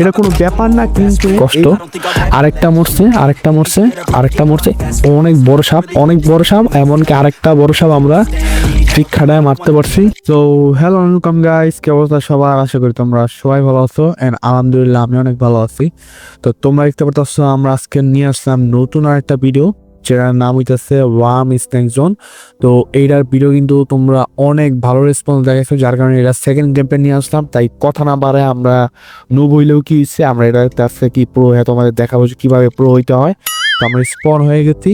এটা কোনো ব্যাপার না কিন্তু কষ্ট। আরেকটা মরছে আরেকটা মরছে আরেকটা মরছে। অনেক বড় সাপ অনেক বড় সাপ এমনকি আরেকটা বড় সাপ আমরা ঠিক খাটায় মারতে পারছি। তো হ্যালো ওয়েলকাম গাইস কে অবস্থা সবার? আশা করি তোমরা সবাই ভালো আছো এন্ড আলহামদুলিল্লাহ আমি অনেক ভালো আছি। তো তোমরা দেখতে পারতেছো আমরা আজকে নিয়ে আসলাম নতুন আরেকটা ভিডিও যেটার নাম হইতেছে ওয়াম স্ন্যাক জোন তো এইটার ভিডিও কিন্তু তোমরা অনেক ভালো রেসপন্স দেখাইছো, যার কারণে এটা সেকেন্ড গেমটা নিয়ে আসলাম। তাই কথা না বাড়ে আমরা নুব হইলেও কি হচ্ছে আমরা এটা আজকে কি প্রো হয়ে, তোমাদের দেখাবো যে কীভাবে প্রো হইতে হয়। তো আমরা স্পন হয়ে গেছি।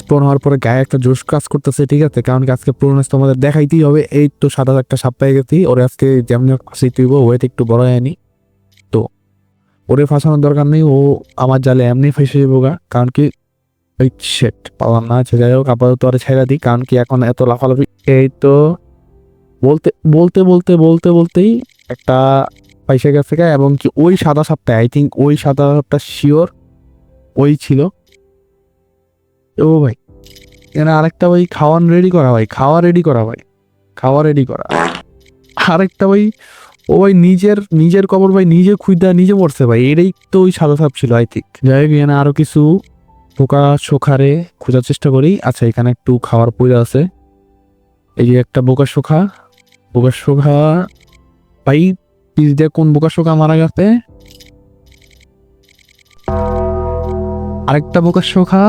স্পন হওয়ার পরে গায়ে একটা জোশ কাজ করতেছে, ঠিক আছে? কারণ কি আজকে প্রোনেস তোমাদের দেখাইতেই হবে। এই তো সাদা একটা সাপ পেয়ে গেছি। ওরে আজকে যেমনি আসি তুইব ওয়েট একটু বড় হয়নি। তো ওরে ফাঁসানোর দরকার নেই, ও আমার জালে এমনি ফেসে যাব গা। কারণ কি শেট পাওয়ার না আছে যাই হোক, আপাতত আরে ছেড়ে দিই, কারণ কি এখন এত লাফালাফি, এই তো বলতে বলতে বলতে বলতে, বলতেই একটা পয়সা গেছে এবং কি ওই সাদা সাপটা আই থিঙ্ক ওই সাদা সাপটা শিওর ওই ছিল। ও ভাই, এখানে আরেকটা ভাই খাওয়ান রেডি করা, ভাই, খাওয়া রেডি করা, ভাই, খাওয়া রেডি করা। আরেকটা ভাই ও ভাই, নিজের নিজের কবর, ভাই, নিজে খুঁজতে নিজে পড়ছে ভাই, এটাই তো ওই সাদা সাপ ছিল আই থিঙ্ক যাই হোক, এখানে আরও কিছু পোকা শোখারে খোঁজার চেষ্টা করি। আচ্ছা এখানে একটু খাওয়ার পয়লা আছে। এই যে একটা বোকা শোখা। বোকা শোখা, ভাই পিস দিয়ে কোন বোকা শোখা মারা গেছে। আরেকটা বোকা শোখা।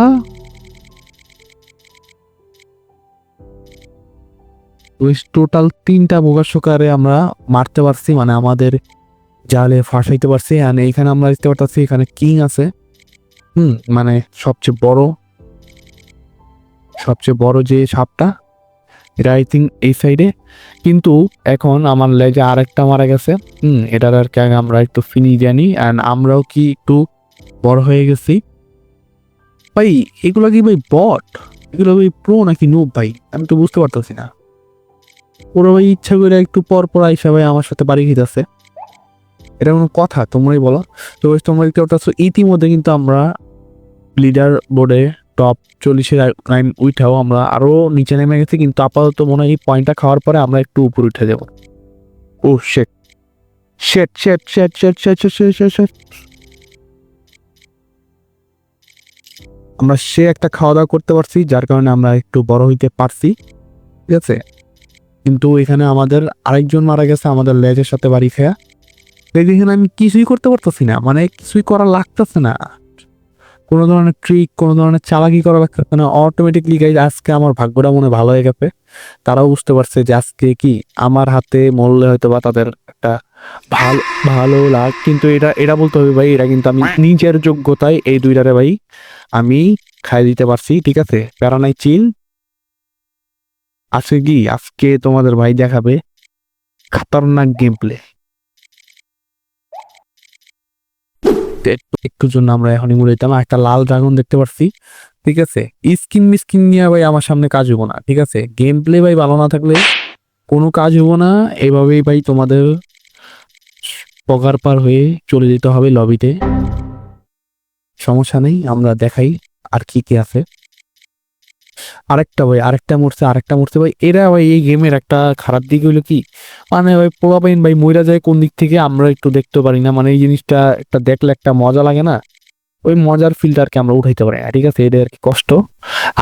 টোটাল তিনটা বোকা শোকারে আমরা মারতে পারছি মানে আমাদের জালে ফাঁসাইতে পারছি। এখানে আমরা দেখতে পারতেছি, এখানে কিং আছে। হুম মানে সবচেয়ে বড় সবচেয়ে বড় যে সাপটা, এটা আই থিঙ্ক এই সাইডে কিন্তু এখন আমার লেজে আরেকটা মারা গেছে। হুম, এটার আর কি আমরা একটু ফিনি জানি অ্যান্ড আমরাও কি একটু বড় হয়ে গেছি। ভাই, এগুলো কি ভাই বট এগুলো ভাই প্রো নাকি নুব ভাই? আমি তো বুঝতে পারতেছি না। ওরা ভাই ইচ্ছা করে একটু পর পর আইসা ভাই আমার সাথে বাড়ি খেতেছে এটা কোনো কথা, তোমরাই বলো। তো তোমরা দেখতে পাচ্ছ ইতিমধ্যে কিন্তু আমরা লিডার বোর্ডে টপ চল্লিশের লাইন উঠাও, আমরা আরও নিচে নেমে গেছি, কিন্তু আপাতত মনে হয় এই পয়েন্টটা খাওয়ার পরে আমরা একটু উপরে উঠে যাব। ও শেট শেট শেট শেট শেট শেট শেট শেট শেট শেট আমরা সে একটা খাওয়া দাওয়া করতে পারছি, যার কারণে আমরা একটু বড় হইতে পারছি, ঠিক আছে? কিন্তু এখানে আমাদের আরেকজন মারা গেছে, আমাদের লেজের সাথে বাড়ি খেয়া। এখানে আমি কিছুই করতে পারতেছি না। মানে কিছুই করা লাগতেছে না। কোনো ধরনের ট্রিক কোনো ধরনের চালাকি করা লাগতেছে না। অটোমেটিকলি গাইজ আজকে আমার ভাগ্যটা মনে ভালো হয়ে গেছে। তারাও বুঝতে পারছে যে আজকে কি আমার হাতে মরলে হয়তো বা তাদের একটা ভালো ভালো লাগ। কিন্তু এটা এটা বলতে হবে ভাই, এটা কিন্তু আমি নিজের যোগ্যতায় এই দুইটারে ভাই আমি খাই দিতে পারছি, ঠিক আছে? প্যারা নাই চিল আজকে কি? আজকে তোমাদের ভাই দেখাবে খাতারনাক গেম প্লে একটু জন্য আমরা এখনই মরে যেতাম। একটা লাল ড্রাগন দেখতে পাচ্ছি ঠিক আছে? স্কিন মিস্কিন নিয়ে ভাই আমার সামনে কাজ হব না। ঠিক আছে? গেম প্লে ভাই ভালো না থাকলে কোনো কাজ হব না। এভাবেই ভাই তোমাদের পগার পার হয়ে চলে যেতে হবে লবিতে সমস্যা নেই, আমরা দেখাই আর কি কি আছে। আরেকটা ভাই, আরেকটা মরছে আরেকটা মরছে ভাই। এরা ভাই এই গেমের একটা খারাপ দিক হইল কি? মানে ভাই পোলাপাইন ভাই মইরা যায় কোন দিক থেকে আমরা একটু দেখতে পারি না। মানে এই জিনিসটা একটা দেখলে একটা মজা লাগে না? ওই মজার ফিল্টারকে আমরা উঠাইতে পারি ঠিক আছে? এটা আর কি কষ্ট।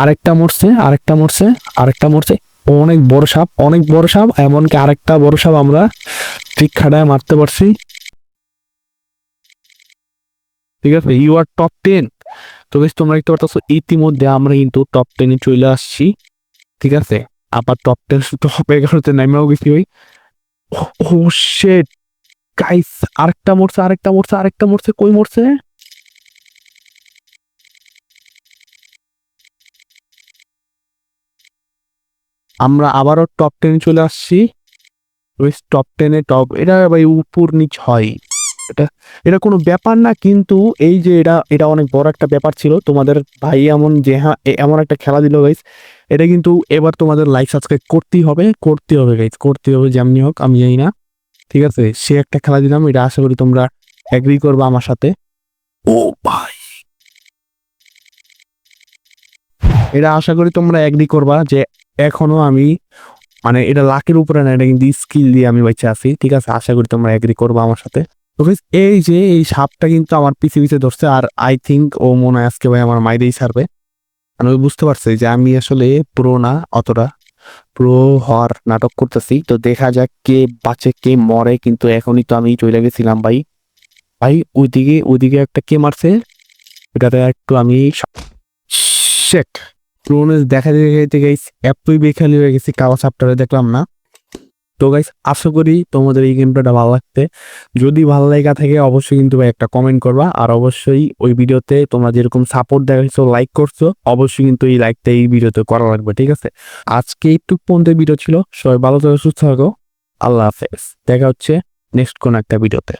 আরেকটা মরছে আরেকটা মরছে আরেকটা মরছে। অনেক বড় সাপ, অনেক বড় সাপ, এমনকি আরেকটা বড় সাপ আমরা ঠিক মারতে পারছি। ঠিক আছে? ইউ আর টপ টেন তো বেশ তোমরা দেখতে পারতেছো, ইতিমধ্যে আমরা কিন্তু টপ টেনে চলে আসছি, ঠিক আছে? আবার টপ টেন টপ এগারোতে নামেও গেছি ওই ও শেট গাইস আরেকটা মরছে আরেকটা মরছে আরেকটা মরছে, কই মরছে? আমরা আবারও টপ টেনে চলে আসছি। টপ টেনে টপ এটা ভাই উপর নিচ হয়। এটা। এটা কোনো ব্যাপার না, কিন্তু এই যে এটা এটা অনেক বড় একটা ব্যাপার ছিল। তোমাদের ভাই এমন যে হ্যাঁ এমন একটা খেলা দিল গাইস এটা কিন্তু এবার তোমাদের লাইক সাবস্ক্রাইব করতেই হবে করতে হবে গাইস করতে হবে যেমনি হোক, আমি জানি না। ঠিক আছে? সে একটা খেলা দিলাম, এটা আশা করি তোমরা এগ্রি করবে আমার সাথে। ও ভাই! এটা আশা করি তোমরা এগ্রি করবা যে, এখনও আমি মানে এটা লাকের উপরে না, এটা কিন্তু স্কিল দিয়ে আমি বেঁচে আছি। ঠিক আছে? আশা করি তোমরা এগ্রি করব আমার সাথে। তো এই যে এই সাপটা কিন্তু আমার পিছে পিছে ধরছে আর আই থিঙ্ক ও মনে হয় আজকে ভাই আমার মাইরেই ছাড়বে। আমি বুঝতে পারছি যে আমি আসলে প্রো না, অতটা প্রো হওয়ার নাটক করতেছি। তো দেখা যাক কে বাঁচে, কে মরে, কিন্তু এখনই তো আমি চলে গেছিলাম ভাই। ভাই, ওইদিকে ওইদিকে একটা কে মারছে? এটাতে একটু আমি শেট প্রোনেস দেখা যেতে গাইস এতই বেখালি হয়ে গেছি কাওয়া চ্যাপ্টারে দেখলাম না। তো গাইস আশা করি তোমাদের এই গেমটা ভালো লাগতে যদি ভালো লাগা থাকে অবশ্যই কিন্তু ভাই একটা কমেন্ট করবা। আর অবশ্যই ওই ভিডিওতে তোমরা যেরকম সাপোর্ট দেখাইছো লাইক করছ, অবশ্যই কিন্তু এই লাইকটা এই ভিডিওতে করা লাগবে, ঠিক আছে? আজকে একটু পর্যন্ত ভিডিও ছিল। সবাই ভালো থাকো, সুস্থ থাকো। আল্লাহ হাফেজ। দেখা হচ্ছে নেক্সট কোন একটা ভিডিওতে